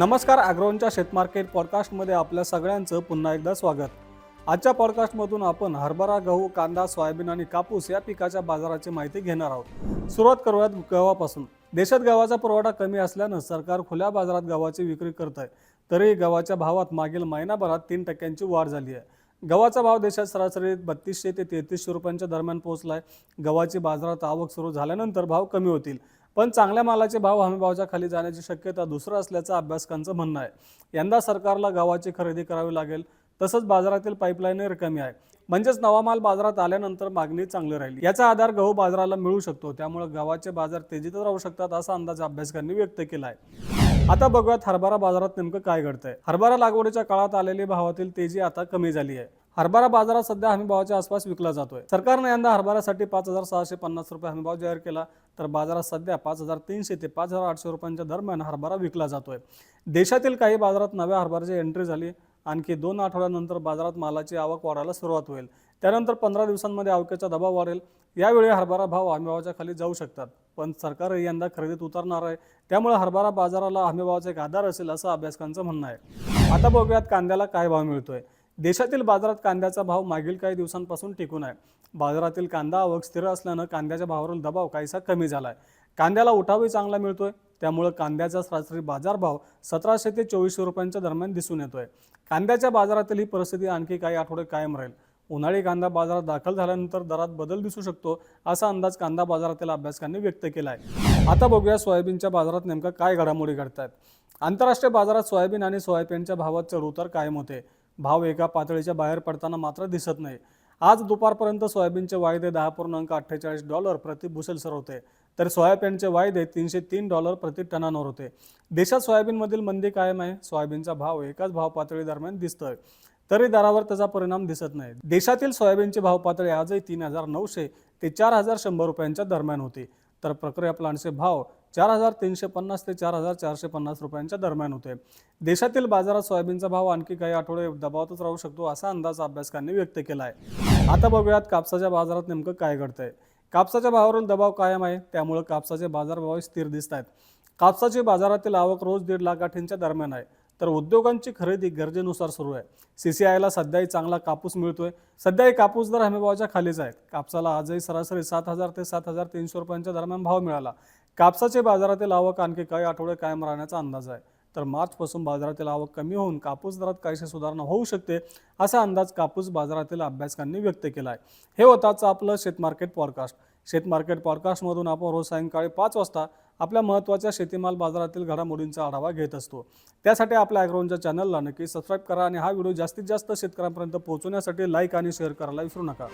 नमस्कार ॲग्रोनच्या शेतमार्केट पॉडकास्टमध्ये आपल्या सगळ्यांचं पुन्हा एकदा स्वागत. आजच्या पॉडकास्टमधून आपण हरभरा गहू कांदा सोयाबीन आणि कापूस या पिकाच्या बाजाराची माहिती घेणार आहोत. सुरुवात करूयात गव्हापासून. देशात गव्हाचा पुरवठा कमी असल्यानं सरकार खुल्या बाजारात गव्हाची विक्री करत आहे तरी गव्हाच्या भावात मागील महिनाभरात तीन टक्क्यांची वाढ झाली आहे. गव्हाचा भाव देशात सरासरी बत्तीसशे ते तेहतीसशे रुपयांच्या दरम्यान पोहोचला आहे गव्हाची बाजारात आवक सुरू झाल्यानंतर भाव कमी होतील. पण चांगल्या मालाचे भाव हमीभावाच्या खाली जाण्याची शक्यता दुसरं असल्याचं अभ्यासकांचं म्हणणं आहे. यंदा सरकारला गव्हाची खरेदी करावी लागेल तसंच बाजारातील पाईपलाईन कमी आहे. म्हणजेच नवा माल बाजारात आल्यानंतर मागणी चांगली राहील. याचा आधार गहू बाजाराला मिळू शकतो त्यामुळे गव्हाचे बाजार तेजीतच राहू शकतात असा अंदाज अभ्यासकांनी व्यक्त केला आहे. आता बघूयात हरभरा बाजारात नेमकं काय घडतंय. हरभरा लागवडीच्या काळात आलेली भावातील तेजी आता कमी झाली आहे. हरभरा बाजारात सध्या हमीभावाच्या आसपास विकला जातोय. सरकारनं यंदा हरभऱ्यासाठी पाच हजार सहाशे पन्नास रुपये हमीभाव जाहीर केला तर बाजारात सध्या पाच हजार तीनशे ते पाच हजार आठशे रुपयांच्या दरम्यान हरभरा विकला जातोय. देशातील काही बाजारात नव्या हरभऱ्याची एंट्री झाली आणखी दोन आठवड्यानंतर बाजारात मालाची आवक वाढायला सुरुवात होईल. त्यानंतर पंधरा दिवसांमध्ये आवकेचा दबाव वाढेल. यावेळी हरभरा भाव हमीभावाच्या खाली जाऊ शकतात पण सरकार यंदा खरेदीत उतरणार आहे. त्यामुळे हरभरा बाजाराला हमीभावाचा एक आधार असेल असं अभ्यासकांचं म्हणणं आहे. आता बघूयात कांद्याला काय भाव मिळतोय. देशातील बाजारात कांद्याचा भाव मागील काही दिवसांपासून टिकून आहे. बाजारातील कांदा आवक स्थिर असल्यानं कांद्याच्या भावावरील दबाव काहीसा कमी झाला आहे कांद्याला उठावही चांगला मिळतोय. त्यामुळं कांद्याचा सरासरी बाजारभाव सतराशे ते चोवीसशे रुपयांच्या दरम्यान दिसून येतोय. कांद्याच्या बाजारातील ही परिस्थिती आणखी काही आठवडे कायम राहील. उन्हाळी कांदा बाजारात दाखल झाल्यानंतर दरात बदल दिसू शकतो असा अंदाज कांदा बाजारातील अभ्यासकांनी व्यक्त केला आहे आता बघूया सोयाबीनच्या बाजारात नेमकं काय घडामोडी घडत आहेत आंतरराष्ट्रीय बाजारात सोयाबीन आणि सोयाबीनच्या भावात चढउतार कायम होते. भाव एका पातळीच्या बाहेर पडताना मात्र दिसत नाही. आज दुपारपर्यंत सोयाबीनचे वायदे दहा पूर्णांक अठ्ठेचाळीस डॉलर प्रति बुसेल्सवर सर होते. तर सोयाबीनचे वायदे तीनशे तीन डॉलर प्रति टनांवर होते. देशात सोयाबीनमधील मंदी कायम आहे. सोयाबीनचा भाव एकाच भाव पातळी दरम्यान दिसतोय. तरी दरावर त्याचा परिणाम दिसत नाही. देशातील सोयाबीनची भाव पातळी आजही तीन हजार नऊशे ते चार हजार शंभर रुपयांच्या दरम्यान होती. तर प्रक्रिया प्लांटचे भाव चार हजार तीनशे पन्नास ते चार हजार चारशे पन्नास रुपयांच्या दरम्यान होते. देशातील बाजारात सोयाबीनचा भाव आणखी काही आठवडे दबावातच राहू शकतो असा अंदाज अभ्यासकांनी व्यक्त केला आहे आता बघूयात कापसाच्या बाजारात नेमकं काय घडतंय. कापसाच्या भावावरील दबाव कायम आहे त्यामुळे कापसाचे बाजारभाव स्थिर दिसत आहेत कापसाची बाजारातील आवक रोज दीड लाख गाठींच्या दरम्यान आहे. तर उद्योगांची खरेदी गरजेनुसार सुरू आहे. सी सी आयला सध्याही चांगला कापूस मिळतोय. सध्याही कापूस दर हमीभावाच्या खालीच आहेत. कापसाला आजही सरासरी सात हजार ते सात हजार तीनशे रुपयांच्या दरम्यान भाव मिळाला. कापसाचे बाजारातील आवक आणखी काही आठवडे कायम राहण्याचा अंदाज आहे. तर मार्चपासून बाजारातील आवक कमी होऊन कापूस दरात काहीशी सुधारणा होऊ शकते असा अंदाज कापूस बाजारातील अभ्यासकांनी व्यक्त केला आहे हे होताच आपलं शेतमार्केट पॉडकास्ट. शेतमार्केट पॉडकास्टमधून आपण रोज सायंकाळी पाच वाजता आपल्या महत्त्वाच्या शेतीमाल बाजारातील घडामोडींचा आढावा घेत असतो. त्यासाठी आपल्या ॲग्रोनच्या चॅनलला नक्की सबस्क्राईब करा आणि हा व्हिडिओ जास्तीत जास्त शेतकऱ्यांपर्यंत पोहोचवण्यासाठी लाईक आणि शेअर करायला विसरू नका.